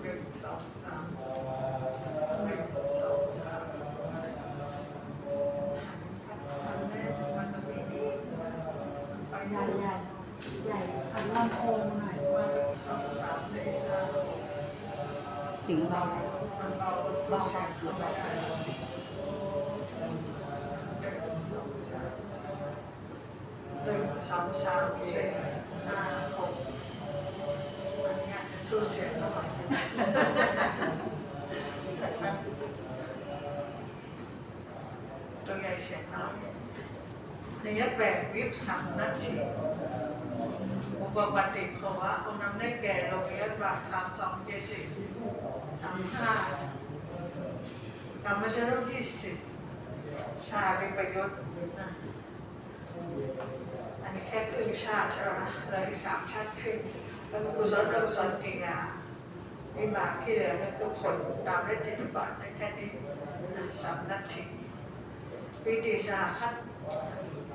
ใหใหญ่ญ่ใหญ่ใหญ่หันลำโพงหน่อยมาสองสามสี่ห้าเสียงเบามันเบาเบาเข้าไม่ได้หนึ่งสองสามหนึ่งสองสามสี่ห้าหกอันเนี้ยสู้เสียงหน่อย ตัวใหญ่เสียงน้อยนนี้แบ่งวิบสามนาทีอุปปฏิภาวะองค์นั้นได้แก่โลหิตบาทสามสองเจ็ดสิบสามห้ากรรมชรูปยี่สิบชาลิประยุทธ์อันนี้แค่ครึ่งชาติใช่ไหมเหลยสามชาติครึ่งแล้วกุศลอกุศลกิงา วิบากที่เหลือก็คือผลตามได้จิตบาทได้แค่นี้นะสามนาทีปิติสหคัต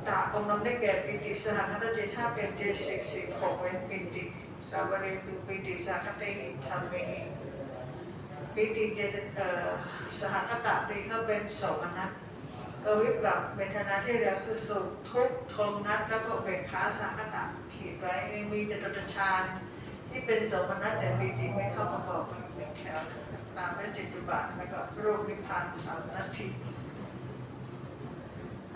ตาองค์น้ำได้แก่ปิติสหคัตตเจถ้าเป็นเจสิกสิบหกเป็นปิติสาวรีคือปิติสหคัตติธรรมเมหิปิติเจเอ่อสหคัตตตีเขาเป็นโสมนัสเออวิบากับเบทนาที่เหลือคือสุขทุกข์ทมนัสแล้วก็เบกขาสหคัตตขีดไว้มีจตุตฌานที่ เป็นสมนัสแต่ปิติไม่เข้ามาบอกมันเป็นแถวตามด้วยจิตุบาทแล้วก็รูปนิพพานสามนาที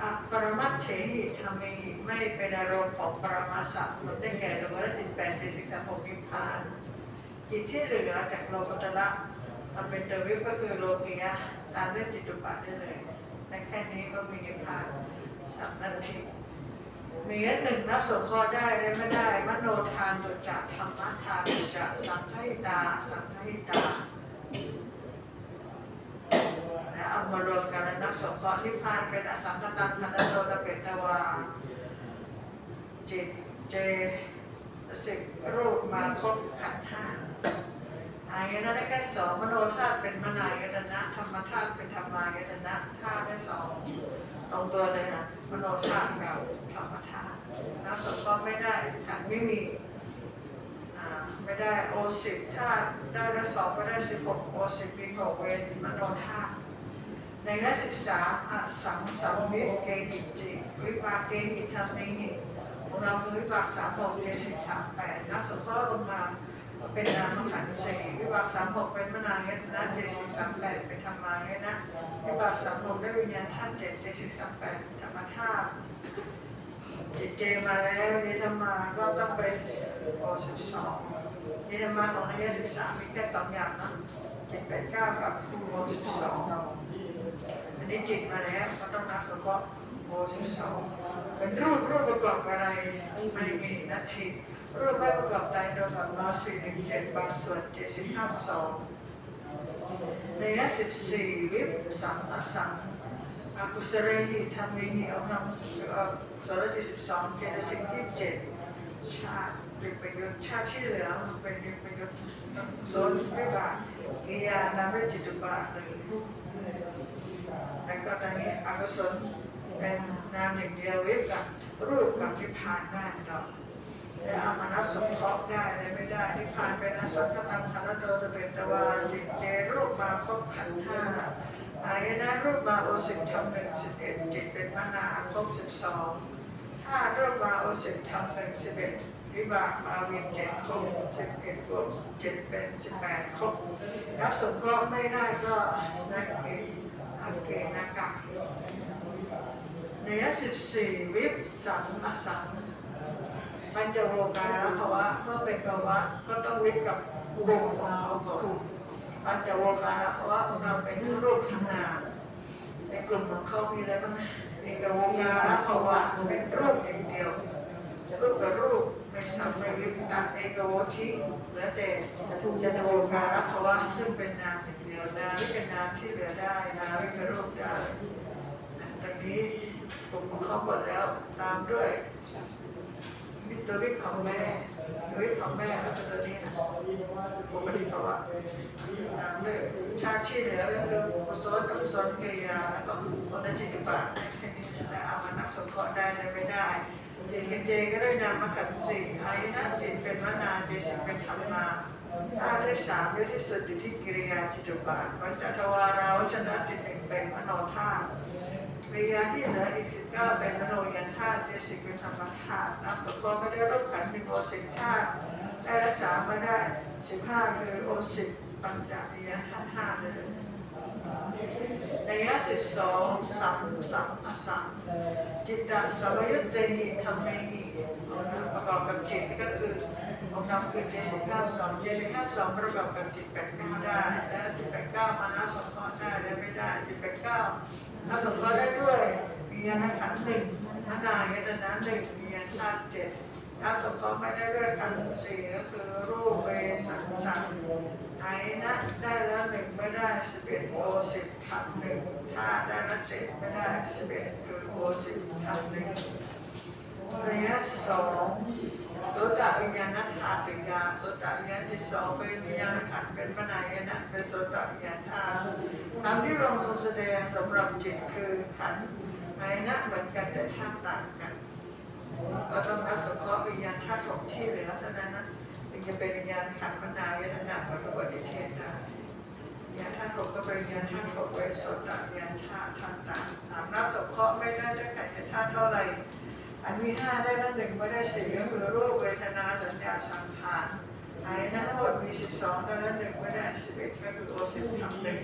อะปรมัตเถหิธรรมหิไม่เป็นอารมณ์ของปรมาสัพมันได้แก่โลกและจิตแปดเป็นสิกสาหกนิพพานจิตที่เหลือจากโลกุตระมันเป็นเตวิปก็คือโลกียะตามด้วยจิตุปะได้เลยแค่นี้ก็มีนิพพานสามนาที เมีอันหนึ่งนับสงเคราะห์ได้และไม่ได้ มโนทานตุจะธรรมทานตุจะสังฆหิตา สังฆหิตานะเอามารวมกันแล้วนับสงเคราะห์นิพพานเป็นอสังขตังพันโตตะเปตตวาจิตเจสิบรูปมาครบขันห้าอายนะได้แค่สองมโนธาตุเป็นมนายตนะธรรมธาตุเป็นธรรมายตนะธาตุได้สอง ตรงตัวเลยนะมโนธาตุเกับธรรมธาตุนับสงเคราไม่ได้ขันไม่มีไม่ได้โอสิบถ้าได้ละสองก็ได้สิบหกโอสิบปีหกเวนมโนธาตุในแง่สิบสามอสังสัมมิตเกหิจิวิปากเกหิธรรมนิของเราคือวิปากสามหกเกสิบสามแปดนักสงเคราะห์ลงมา เป็นนามขันธ์สี่วิปากสามหกเป็นมนาเยตนะเจสิบสามแปดเป็นธรรมายนะวิปากสามหกได้วิญญาณธาตุเจ็ดเจสิบสามแปดธรรมธาตุจิตเจมาแล้วนิธรรมาก็ต้องเป็นโอสิบสองนิธรรมาของนี่สิบสามมีแค่สองอย่างนะจิตแปดเก้ากับโอสิบสองอันนี้จิตมาแล้วก็ต้องนับเฉพาะ โอสิบสองเป็นรูปรูปประกอบอะไรไม่มีนาทีรูปไม่ประกอบใดโดยกับนอสี่หนึ่งเจ็ดบางส่วนเจ็ดสิบห้าสองในนี้สิบสี่วิปสัมอสัมอากุศลหิธรรมหิเอานำอกุศลที่สิบสองเจตสิกยี่สิบเจ็ดชาติเป็นประโยชน์ชาติที่เหลือเป็นประโยชน์โซนวิบากกิยานามด้วจิตตุบาทเลยแล้วก็ตอนนี้อกุศล เป็นนามอย่างเดียววิบกับรูปกับนิพพานได้ต่อแล้วเอามานับสงเคราะห์ได้เลยไม่ได้นิพพานเป็นอสังขตังขันโตตเป็นตวาจิตเจรูปมาครบขันธ์ห้าอายนะรูปมาโอสิบทำหนึ่งสิบเอ็ดจิตเป็นมนาครบสิบสองถ้ารูปมาโอสิบทำหนึ่งสิบเอ็ดวิบากมาวินเจ็ดครบสิบเอ็ดบวกเจ็ดเป็นสิบแปดครบรับสงเคราะห์ไม่ได้ก็นักเกอักเกนักกะ ในสิบสี่วิบสัมอสัมปัญจโวการภาวะเมื่อเป็นภาวะก็ต้องวิบกับบุญของเขาก่อนปัญจโวการะเพราะว่าของเราเป็นรูปทำงาน ในกลุ่มของเขามีอะไรบ้างนะเอกโวการภาวะเป็นรูปอย่างเดียวรูปกับรูปไม่สัมไม่วิปตัดเอกโวทิเหลือแต่ถูกจโวการภาวะซึ่งเป็นนามอย่างเดียวนาวิเป็นนามที่เหลือได้นาวิเป็นรูปได้ตอนนี้ กลุ่มของเขาหมดแล้วตามด้วยวิตวิปของแม่วิปของแม่แล้วก็ตัวนี้นะปกติภาวะตามด้วยชาติที่เหลือก็คือกุศลอกุศลกิริยาแล้วก็คนจิตบาทแค่นี้นะเอามานับสงเคราะห์ได้เลยไม่ได้จิตเป็นเจก็ได้นามาขันสี่อายนะจิตเป็นมนาเจสิเป็นธรรมาธาตุที่สามเยอะที่สุดอยู่ที่กิริยาจิตุบาทวัจจวาราวัชนะจิตหนึ่งเป็นมโนธาตุ ริยาที่เหลืออีกสิบเก้าเป็นมโนยันธาตุเจสิกเป็นธรรมธาตุนับสมบูรไม่ได้รูปขันธ์เป็นโอสิบธาตุได้รักษาม่ได้สิบห้าคือโอสิบปัญจวิยธาตุห้าเลยในยะสิบสองสามสามอสามจิตตสวยุตเตหิธรรมเมหิประกอบกับจิตก็คือองค์นำคือเจสิกเก้าสองเจสิกเก้าสองประกอบกับจิตแปดเก้าได้ และจิตแปดเก้ามานะสงเครได้และไม่ได้จิตแปดเก้า ถ้าสงเคราะห์ได้ด้วยวิญญาณขันหนึ่งมนายตนะหนึ่งวิญญาณธาตุเจ็ดถ้าสงเคราะห์ไม่ได้ด้วยกันสี่ก็คือรูปเวสังสังไอ้นะได้แล้วหนึ่งไม่ได้สิบเอ็ดโอสิบทำหนึ่งถ้าได้แล้วเจ็ดไม่ได้สิบเอ็ดคือโอสิบทำหนึ่งระยะสอง โสตวิญญาณธาตุปิยาโสตวิญญาณที่สองเป็นวิญญาณขันธ์เป็นมนายนะเป็นโสตวิญญาณธาตุตามที่เราทรงแสดงสำหรับจิตคือขันธ์ไอนะเหมือนกันแต่ธาตุต่างกันก็ต้องรับสงเคราะห์วิญญาณธาตุของที่เหลือเท่านั้นนะถึงจะเป็นวิญญาณขันธ์มนายนะกับปฏิเทศได้วิญญาณธาตุของก็เป็นวิญญาณธาตุของเวสโสตวิญญาณธาตุต่างๆถามรับสงเคราะห์ไม่ได้ได้ขันธ์ธาตุเท่าไหร่ อันมีห้าได้ละหนึ่งไม่ได้สี่ก็คือรูปเวทนาสัญญาสังขารอ้นั้นทั้งหมดมีสิบสองได้ละหนึ่งไม่ได้สิบเอ็ดก็คือโอสิบทำหนึ่ง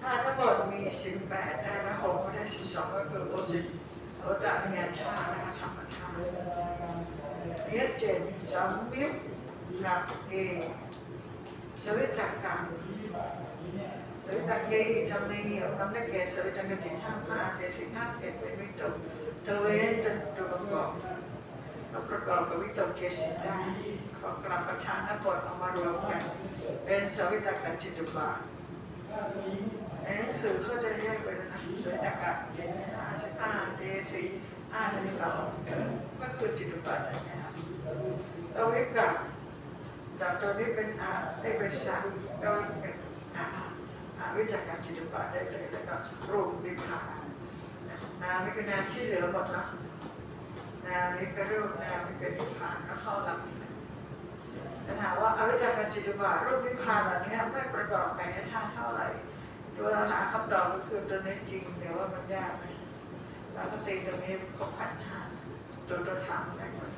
ถ้าทั้งหมดมีสิบแปดได้ละหกไม่ได้สิบสองก็คือโอสิบโอตะวิญญาณธานะคะธรรมธาตุเนี่ยเจ็ดสัมมิตรักเอสวิตกรรม สวิตกเกอิธรรมเนียทำได้แก่สวิตังกจิตห้าห้าเจ็ดสิบห้าเอ็ดเป็นวิตกตะเวนจนตัวประกอบแล้วประกอบกับวิตกเกสิได้ขอกลับประทานทั้งหมดเอามารวมกัน เป็นสวิตังกัจิตุบาในหนังสือเขาจะแยกไปแล้วนสวิตกัเกสิห้าสิบห้าเจสี่ห้าถึงสองก็คือจิตุบาทนะครับแล้ววิกลับจากตัวนี้เป็นอาได้ไปสามก็เป็น อาวิจักกัจิตุบาได้เลยแล้วก็รูปวิภานาม่เป็นนามที่เหลือหมดนะนามนี้เป็นรูปนามนี้เป็นนิพพานก็เข้าหลักแต่ถามว่าอวิชาปัญจิตุบารูปนิพพานเหล่านี้ไม่ประกอบกันในท่าเท่าไหร่ตัวหาคำตอบก็คือตัวนี้จริงเดี๋ยวว่ามันยากไหมเราก็ตีตรงนี้ครบขันห้าตัวตัวธรรมได้หมด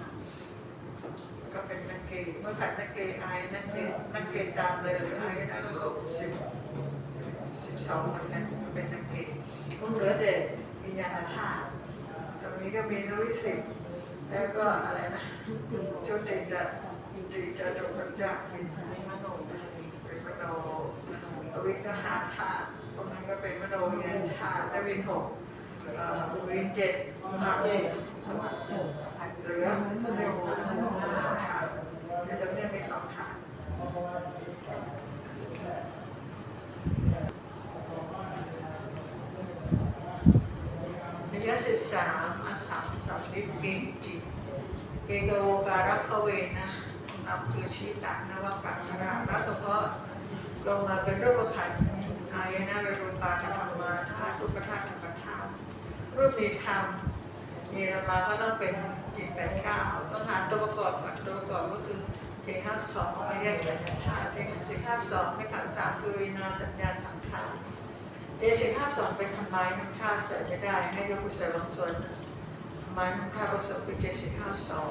ก็เป็นนักเกยเมื่อขันนักเกยไอ้นักเกยนักเกยตามเลยหรือไอ้ได้ก็ครบสิบ สิบสองเหมือนกันเป็นนักเกย์ก็เหลือเด็กวิญญาณธาตุตรงนี้ก็มีนุ้ยสิบแล้วก็อะไรนะจุติจุติจะอินทรีจะดุสัจจะเป็นมโนเป็นมโนวิกหาธาตุตรงนั้นก็เป็นมโนวิญญาณธาตุและวินหกวินเจ็ดมหาเจ็ดเหลือมโนธาตุในตรงนี้มีสองธาตุ ยสิบสามอสามสามนิพเกจิตเกโกโวการัพเวนะนับคือชีตะนวกังครารัสเพาะลงมาเป็นรูปขันธ์อายนะเป็นรูปาธรรมาธาตุรูปธาตุธรรมธาตุรูปมีธรรมมีธรรมาก็ต้องเป็นจิตแปดเก้าต้องหาตัวประกอบก่อนตัวประกอบก็คือเจห้าสองไม่แยกจากธาตุเจสิบห้าสองไม่ขันธ์สามคือวิญญาสัญญาสังขาร เจสิบห้าสองเป็นทำไมน้ำท่าใส่ไม่ได้ให้ยกผู้ใส่บางส่วนทำไมน้ำท่าผสมเป็นเจสิบห้าสอง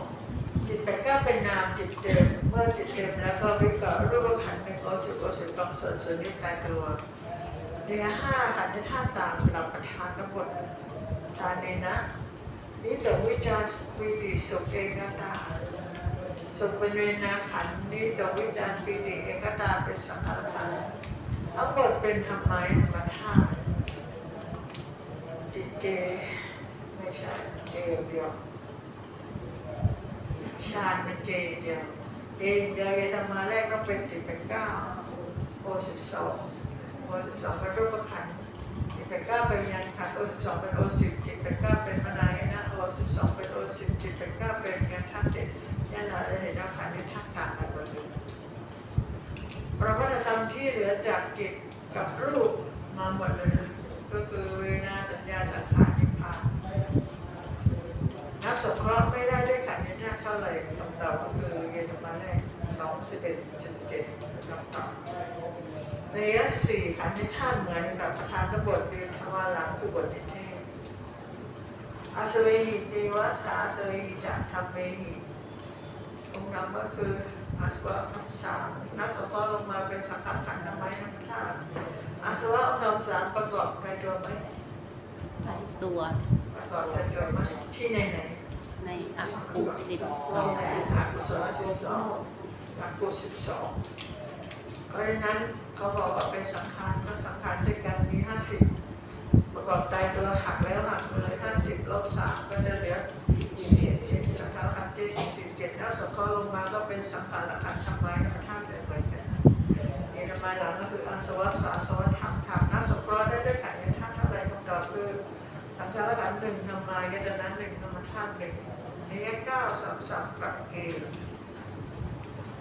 จิตแปดเก้าเป็นนามจิตเดิมเมื่อจิตเดิมแล้วก็วิกรูปขันธ์หนึ่งโอสิบโอสิบบางส่วนส่วนนี้แปดตัวเนื้อห้าขันธ์ท่าต่างเราประทานทั้งหมดทานเนนะนิตวิจารวิติสุเอกตาสุปเวนาขันธ์นิตวิจารปิติเอกตาเป็นสังขารขันธ์ ทั้งหมดเป็นธรรมะธรรมธาตุจิตเจ ไม่ใช่เจเดียวชาติเป็นเจเดียวเจเดียวธรรมะแรกต้องเป็นจิตเป็นเก้าโอสิบสองโอสิบสองเป็นรูปขันจิตเป็นเก้าเป็นยันขันโอสิบสองเป็นโอสิบจิตเป็นเก้าเป็นมนายนะโอสิบสองเป็นโอสิบจิตเป็นเก้าเป็นยันธาตุเจ็ดยันหาเห็นว่าขันธ์ในธาตุต่างกันหมดเลย พระพุทธธรรมที่เหลือจากจิตกับรูปมาหมดเลยก็คือเวนาสัญญาสังขารนิพพานนับสงเคราะห์ไม่ได้ด้วยขันธ์นธาเท่าไหร่คำตอบก็คือเยธรรมาแรกสองสิบเอ็ดสิบเจ็ดครับต่อระยะสี่ขันธ์ที่ท่าเหมือนกับประธานบทเรียนธรรมะหลังคือบทนิเทศอาสเวหิเจวะสาสเวหิจักธรรมเมหิองค์นำก็คือ อาสวะคำสามนักสงเคราะห์ลงมาเป็นสังขารขันธ์ธรรมะธรรมธาตุอาสวะองค์นำสามประกอบกันตัวไหมใส่ตัวประกอบกันตัวไหมที่ไหนไหนในอักขุสิบสองอากุศลสิบสองอากุสิบสองเพราะฉะนั้นเขาบอกว่าเป็นสังขารก็สังขารด้วยกันมีห้าสิบ ประกอบตายตัวหักแล้วหักเลยห้าสิบลบสามก็จะเหลือสี่สิบเจ็ดสังขารขันธ์ที่สี่สิบเจ็ดแล้วสังเครลงมาก็เป็นสังขารขันธ์ธรรมะธรรมธาตุเหมือนกันนี่ธรรมะหลังก็คืออันสวัสสาสวัสธรรมธรรมนักสงเคราะห์ได้ด้วยขันธ์ธาตุเท่าไรคำตอบคือสังขารขันธ์หนึ่งธรรมายตนะหนึ่งธรรมธาตุหนึ่งในแยกเก้าสามสามปักเกณฑ์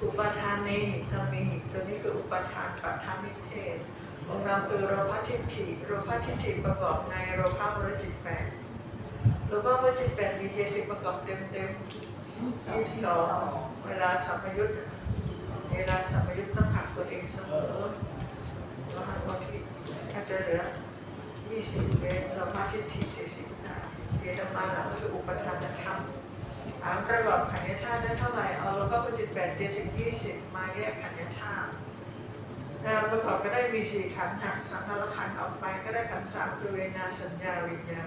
อุปทานนี้ธรรมีตัวนี้คืออุปทานปัทานิเทศ องค์นามคือโรภะทิฏฐิโรภะทิฏฐิประกอบในโรภาวรจิตแปดโรภาวรจิตแปดมีเจสิกประกอบเต็มเต็มยี่สิบสองเวลาสัมยุตเวลาสัมยุตต้องหักตัวเองเสมอแล้วหักตัวที่ถ้าจะเหลือยี่สิบเมตรโรภะทิฏฐิเจสิกได้เยธรรมาหลังก็คืออุปทานธรรมถามประกอบขันธ์ธาตุได้เท่าไหร่เอาแล้วก็ปฏิแปดเจสิบยี่สิบมาแยกขันธ์ธาตุ ประกอบก็ได้มีสี่ขันธ์หักสังขารขันธ์ออกไปก็ได้ขันธ์สามคือเวนาสัญญาวิญญา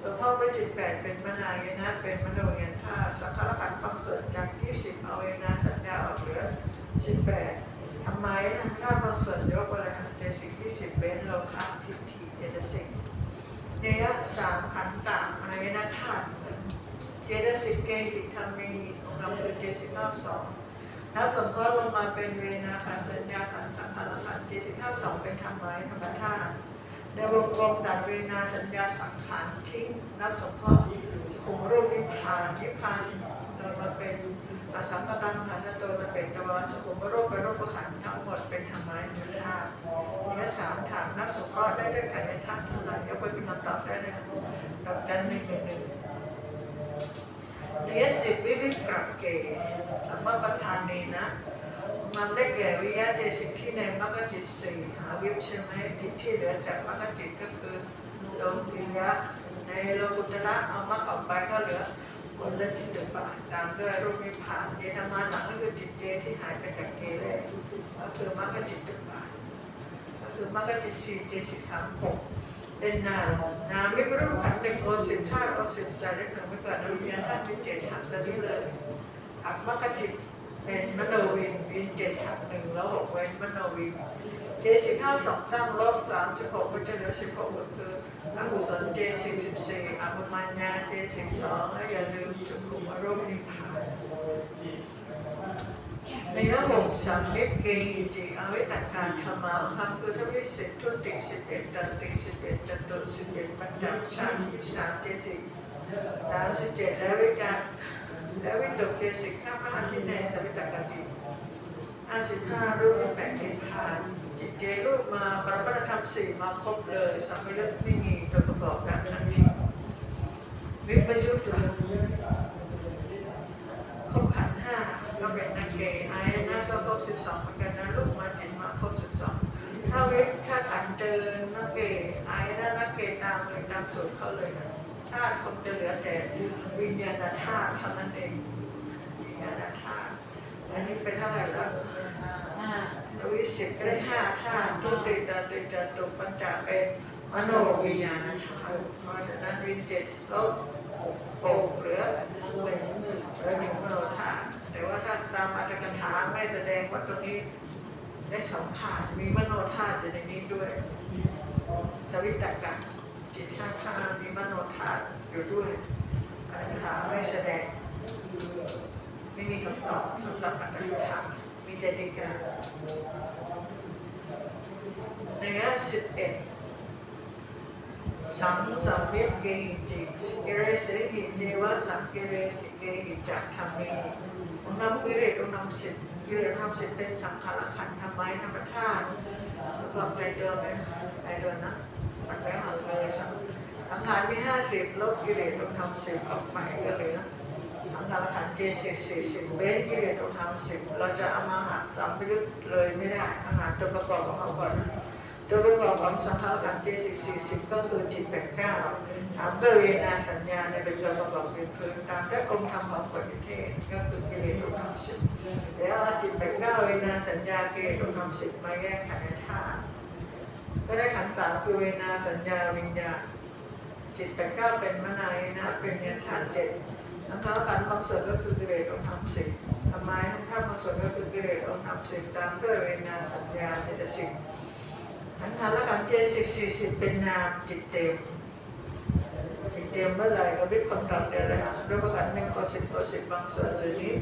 หลวงพ่อปฏิตแปดเป็นมนายนะเป็นมโนยันธาสังขารขันธ์บางส่วนจากยี่สิบเอาเวนาสัญญาออกเหลือสิบแปดทำไมนะถ้าบางส่วนยกไปเลยเจสิบยี่สิบเว้นโลภะทิฏฐิเจตสิกเนยสามขันธ์ต่างอายนะธาตุเจตสิกเกหิธรรมีของเราคือเจสิกห้าสอง แล้วผลก็ลงมาเป็นเวนาขันสัญญาขันสังขารขันธ์เจสิกห้าสองเป็นธรรมะธรรมธาตุในวงกลมตัดเวนาสัญญาสังขารทิ้งนับสงเคราะคงรูปนิพพานนิพพานเรามาเป็นอสัมปตังขันธ์ตัวมันเป็นตะวันสกุมโรคเป็นโรคขันธ์ทั้งหมดเป็นธรรมะธรรมธาตุนี่สามถามนับสงเคราะห์ได้ด้วยขันธ์ธาตุเท่าไหร่ยกเป็นคำตอบได้เลยดอกจันหนึ่งหนึ่งหนึ่ง เรียสิบวิวิกรักเกสัมมาประธานนี้นะมันได้แก่วิยะเดสิกที่ในมรรคจิตสี่หาวิปใช่ไหมจิตที่เหลือจากมรรคจิตก็คือโลกิยะในโลกุตระเอามรรคออกไปก็เหลือผลและจิตตุบาตามด้วยรูปนิพพานเยธรรมาหลังก็คือจิตเจที่หายไปจากเกเลสก็คือมรรคจิตบาก็คือมรรคจิตสี่เจสิกสามหก เป็นนามนามไม่รู้ขันหนึ่งโอสิบธาโอสิบสายเล็กหนึ่งไม่เกิดอวิญญาณธาตุเป็นเจ็ดหักตัวนี้เลยอักมกจิตเป็นมโนวินวินเจ็ดหักหนึ่งแล้วหกเว้นมโนวินเจสิบห้าสองตั้งลบสามสิบหกก็จะเหลือสิบหกก็คืออกุศลเจสิบสิบสี่อภมัญญาเจสิบสองและอย่าลืมสุขุมอารมณ์นิพพาน ในระบบสามเมตรเกยิจิอวิตการธรรมาหังพุทธวิสิตทุติสิบเอ็ดจันติสิบเอ็ดจตุสิบเอ็ดปัญจชาติสามเจสิสามสิบเจ็ดและวิจารและวิตกเจสิกข้ามหันที่ในสวิตกติห้าสิบห้ารูปแปดนิพพาน จิตเจรูปมาปรมัตธรรมสี่มาครบเลยสัมมยุตไม่มีตัวประกอบดังนั้นทีวิปยุตตุ ครบขันห้าก็เป็นนักเกย์ไอ้นั่นก็ครบสิบสองเหมือนกันนะลูกมาจิตมาครบสิบสองถ้าเวทถ้าขันเจอนักเกย์ไอ้นั่นนักเกย์ตามเลยตามสูตรเขาเลยนะธาตุคงจะเหลือแต่วิญญาณธาตุเท่านั้นเองวิญญาณธาตุอันนี้เป็นเท่าไหร่แล้วห้าทวิสิบก็ได้ห้าธาตุทุติตาติจตุปัญจเป็นมโนวิญญาณธาตุเพราะฉะนั้นวิญเจ็ดลบหกเหลือหนึ่ง และหนึ่งมโนธาตุแต่ว่าถ้าตามอัตถกถาไม่แสดงว่าตรงนี้ได้สองธาตุมีมโนธาตุอยู่ในนี้ด้วยสวิตกะจิตธาตุธามีมโนธาตุอยู่ด้วยอัตถกถาไม่แสดงไม่มีคำตอบสำหรับอัตถกถามีแต่ดีกาในแง่สิบเอ็ด สังสัมมิเกหิจิเกเรเสหิเจวะสังเกเรสิเกหิจักธรรมีองค์นำกิเลสองค์นำสิทธิ์กิเลสนำสิทธิ์เป็นสังขารขันธ์ธรรมะธรรมธาตุประกอบใจเดิมไหมใจเดิมนะตัดแล้วหักเลยสังสังขารมีห้าสิบลบกิเลสองค์นำสิบออกไปก็เหลือสังขารขันธ์เจสิกสี่สิบเว้นกิเลสองค์ธรรมสิบเราจะเอามาหัดสัมพยุตเลยไม่ได้อาหารตัวประกอบของเขาก่อน ตัวประกอบของสังขารขันธ์เจสิกสี่สิบก็คือจิตแปดเก้าถามด้วยเวนาสัญญาในเป็นตัวประกอบเป็นพื้นตามด้วยองค์ธรรมของปฏิเทศก็คือกิเลสองค์ธรรมสิบแล้วจิตแปดเก้าเวนาสัญญากิเลสองค์ธรรมสิบมาแยกขันธ์ในธาตุก็ได้ขันธ์สามคือเวนาสัญญาวิญญาณจิตแปดเก้าเป็นมนายนะเป็นเงินฐานเจ็ดสังขารขันธ์บางส่วนก็คือกิเลสองค์ธรรมสิบทำไมถ้าบางส่วนก็คือกิเลสองค์ธรรมสิบตามด้วยเวนาสัญญาเจตสิก สังขารขันธ์เจตสิกสี่สิบเป็นนามจิตเต็มจิตเต็มเมื่อไหร่ก็วิปความดับเนี่ยแหละด้วยประการหนึ่งก็สิบก็สิบบางส่วนส่วนนี้